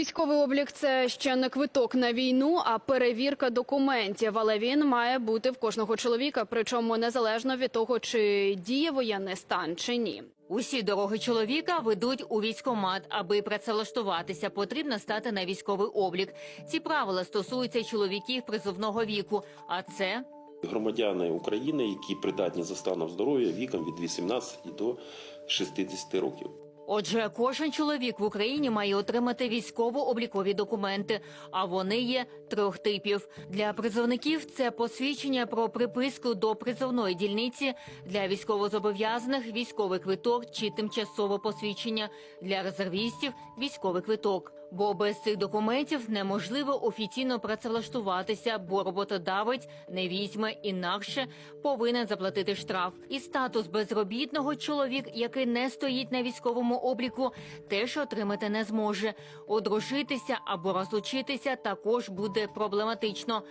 Військовий облік це ще не квиток на війну, а перевірка документів. Але він має бути в кожного чоловіка, причому незалежно від того, чи діє воєнний стан чи ні. Усі дороги чоловіка ведуть у військомат. Аби працевлаштуватися, потрібно стати на військовий облік. Ці правила стосуються чоловіків призовного віку. А це Громадяни України, які придатні за станом здоров'я віком від 18 до 60 років. Отже, кожен чоловік в Україні має отримати військово-облікові документи, а вони є трьох типів. Для призовників це посвідчення про приписку до призовної дільниці, для військовозобов'язаних військовий квиток чи тимчасове посвідчення, для резервістів військовий квиток. Бо без цих документів неможливо офіційно працевлаштуватися, бо роботодавець не візьме інакше повинен заплатити штраф. І статус безробітного чоловік, який не стоїть на військовому обліку, теж отримати не зможе. Одружитися або розлучитися також буде проблематично.